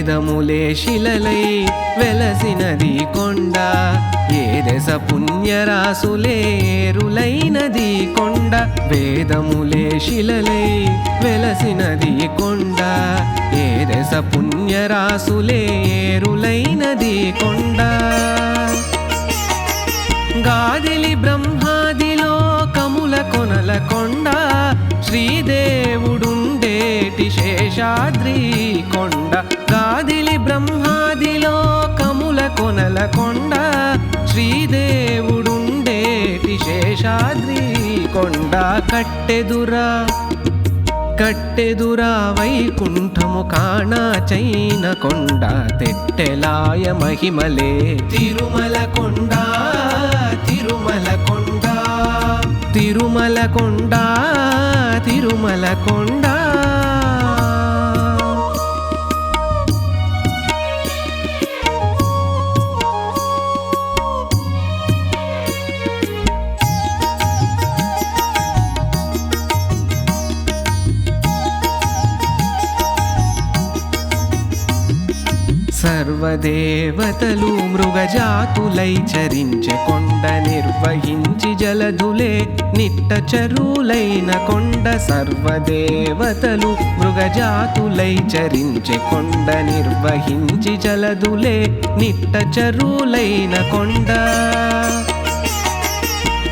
వేదములే శిలలై వెలసినది కొండ. ఏ దశ పుణ్యరాసులేరులైనది కొండ. వేదములే శిలలై వెలసినది కొండ. ఏ దశ పుణ్యరాసులేరులైనది కొండ. గాదిలి బ్రహ్మ కొనల కొండ శ్రీదేవుడుండేటి శేషాద్రి కొండ. గాదిలి బ్రహ్మాదిలో కముల కొనల కొండ శ్రీదేవుడుండేటి శేషాద్రి కొండ. కట్టెదురా కట్టెదురా వైకుంఠము కాణా చైన కొండ. తెట్టెలాయ మహిమలే తిరుమల కొండ. తిరుమల కొండ తిరుమల కొండ సర్వదేవతలు మృగజాతులై చరించే కొండ నిర్వహించి జలధులే నిట్ట చరులైన కొండ సర్వదేవతలు మృగజాతులై చరించే కొండ నిర్వహించి జలధులే నిట్ట చరులైన కొండ.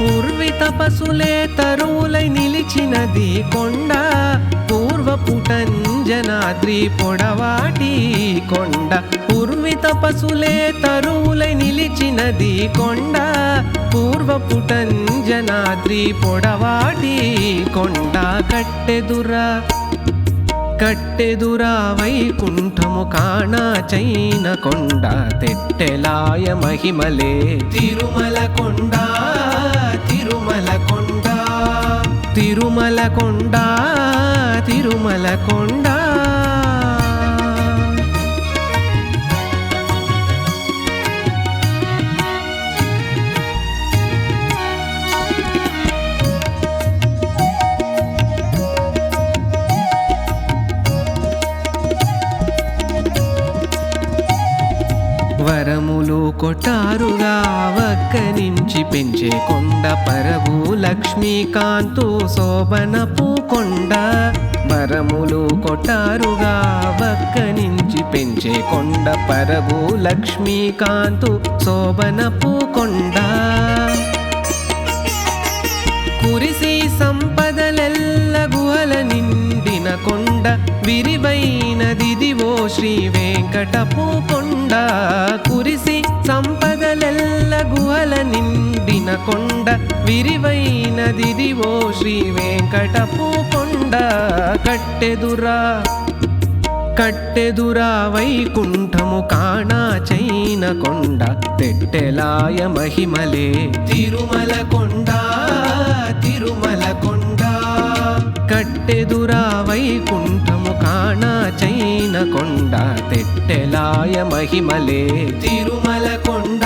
పూర్వి తపసులే తరువులై నిలిచినది కొండ. పూర్వపుటంజనాద్రి పొడవాటి కొండ. పూర్వి తపసులే తరువులై నిలిచినది కొండ. పూర్వపుటంజనాద్రి పొడవాటి కొండ కట్టెదురా కట్టెదురా వైకుంఠము కాణా చైన కొండ తెట్టెలాయ మహిమలే. తిరుమల కొండ తిరుమల కొండ తిరుమల కొండ తిరుమల కొండ. వరములు కొటారుగా వక్కరించి పెంచే కొండ పరగు లక్ష్మీకాంతు శోభనపు కొండ వరములు కొటారుగా వక్కరించి పెంచే కొండ పరగు లక్ష్మీకాంతు శోభనపు కొండ కురిసి సంపదలెల్ల గుహల నిండిన కొండ విరివైనదిదివో శ్రీ వెంకటపు నిండిన కొండ విరివైనదిదివో శ్రీ వెంకటపు కొండ కట్టెదురా కట్టెదురా వైకుంఠము కాణా చైన కొండ తెట్టెలాయ మహిమలే. తిరుమల కొండ తిరుమల కొండ. కట్టెదురా వైకుంఠము కాణా చైన కొండ తెట్టెలాయ మహిమలే. తిరుమల కొండ